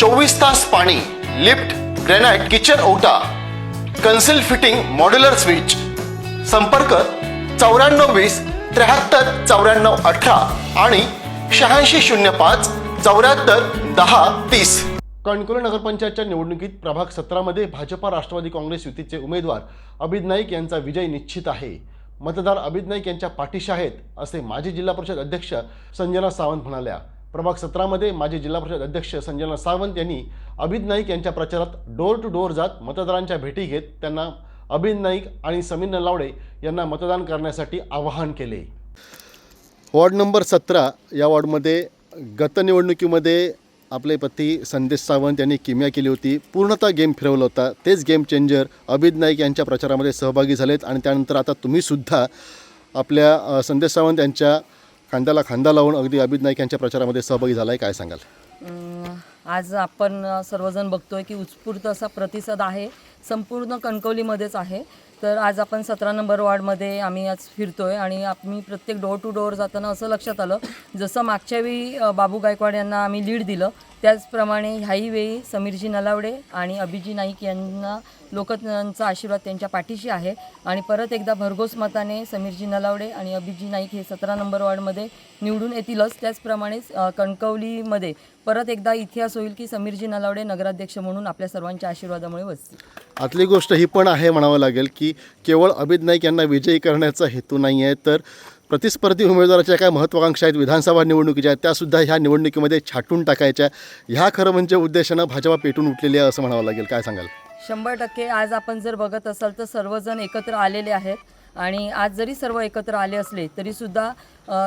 चोवीस तास पाणी लिफ्ट ग्रॅनाइट किचन ओटा कन्सिल फिटिंग मॉड्युलर स्विच. संपर्क चौऱ्याण्णव वीस त्र्याहत्तर चौऱ्याण्णव अठरा आणि शहाऐंशी शून्य पाच चौऱ्याहत्तर दहा तीस. कणकवली नगरपंचायतच्या निवडणुकीत प्रभाग सतरामध्ये भाजपा राष्ट्रवादी काँग्रेस युतीचे उमेदवार अभिद नाईक यांचा विजय निश्चित आहे. मतदार अभिद नाईक यांच्या पाठीशी आहेत असे माजी जिल्हा परिषद अध्यक्ष संजना सावंत म्हणाल्या. प्रभाग सतरामध्ये माजी जिल्हा परिषद अध्यक्ष संजना सावंत यांनी अभिद नाईक यांच्या प्रचारात डोर टू डोर जात मतदारांच्या भेटी घेत त्यांना अभिद नाईक आणि समीर नलावडे यांना मतदान करण्यासाठी आवाहन केले. वॉर्ड नंबर सतरा या वॉर्डमध्ये गत निवडणुकीमध्ये आपले पती संदेश सावंत यांनी किमया केली होती. पूर्णतः गेम फिरवला होता. तेच गेम चेंजर अभिद नाईक यांच्या प्रचारामध्ये सहभागी झालेत आणि त्यानंतर आता तुम्हीसुद्धा आपल्या संदेश सावंत यांच्या खांद्याला खांदा लावून अगदी अभिद नाईक यांच्या प्रचारामध्ये सहभागी झाला आहे काय सांगाल? आज आपण सर्वजण बघतोय की उत्स्फूर्त असा प्रतिसाद आहे. संपूर्ण कणकवलीमध्येच आहे. तर आज आपण सतरा नंबर वॉर्डमध्ये आम्ही आज फिरतोय आणि आम्ही प्रत्येक डोअर टू डोअर जाताना असं लक्षात आलं जसं मागच्या वेळी बाबू गायकवाड यांना आम्ही लीड दिलं त्याचप्रमाणे ह्याही वेळी समीरजी नलावडे आणि अभिजी नाईक यांना लोकांचा आशीर्वाद त्यांच्या पाठीशी आहे. आणि परत एकदा भरघोस मताने समीरजी नलावडे आणि अभिजी नाईक हे सतरा नंबर वॉर्डमध्ये निवडून येतीलच. त्याचप्रमाणे कणकवलीमध्ये परत एकदा इतिहास होईल की समीरजी नलावडे नगराध्यक्ष म्हणून आपल्या सर्वांच्या आशीर्वादामुळे बसतील आतली गोष्ट ही पण आहे म्हणावं लागेल की केवळ अभिद नाईक यांना विजयी करण्याचा हेतू नाही आहे तर प्रतिस्पर्धी उमेदवाराच्या काय महत्त्वाकांक्षा आहेत? विधानसभा निवडणुकीच्या त्यासुद्धा ह्या निवडणुकीमध्ये छाटून टाकायच्या. ह्या खरं म्हणजे उद्देशानं भाजपा पेटून उठलेली आहे असं म्हणावं लागेल. काय सांगाल? शंभर टक्के आज आपण जर बघत असाल तर सर्वजण एकत्र आलेले आहेत. आणि आज जरी सर्व एकत्र आले असले तरीसुद्धा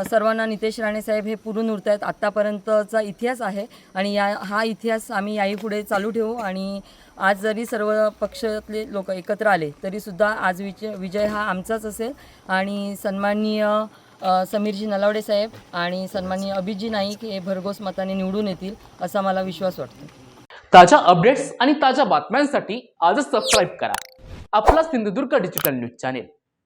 सर्वांना नितेश राणे साहेब हे पुरून उरत आहेत आत्तापर्यंतचा इतिहास आहे आणि या हा इतिहास आम्ही याही पुढे चालू ठेवू आणि आज जरी सर्व पक्षातले लोक एकत्र आले तरीसुद्धा आज विजय विजय हा आमचाच असेल. आणि सन्माननीय समीरजी नलावडे साहेब आणि सन्माननीय अभिजी नाईक हे भरघोस मताने निवडून येतील असा मला विश्वास वाटतो. ताज्या अपडेट्स आणि ताज्या बातम्यांसाठी आजच सबस्क्राईब करा. आपला Sindhudurg digital news channel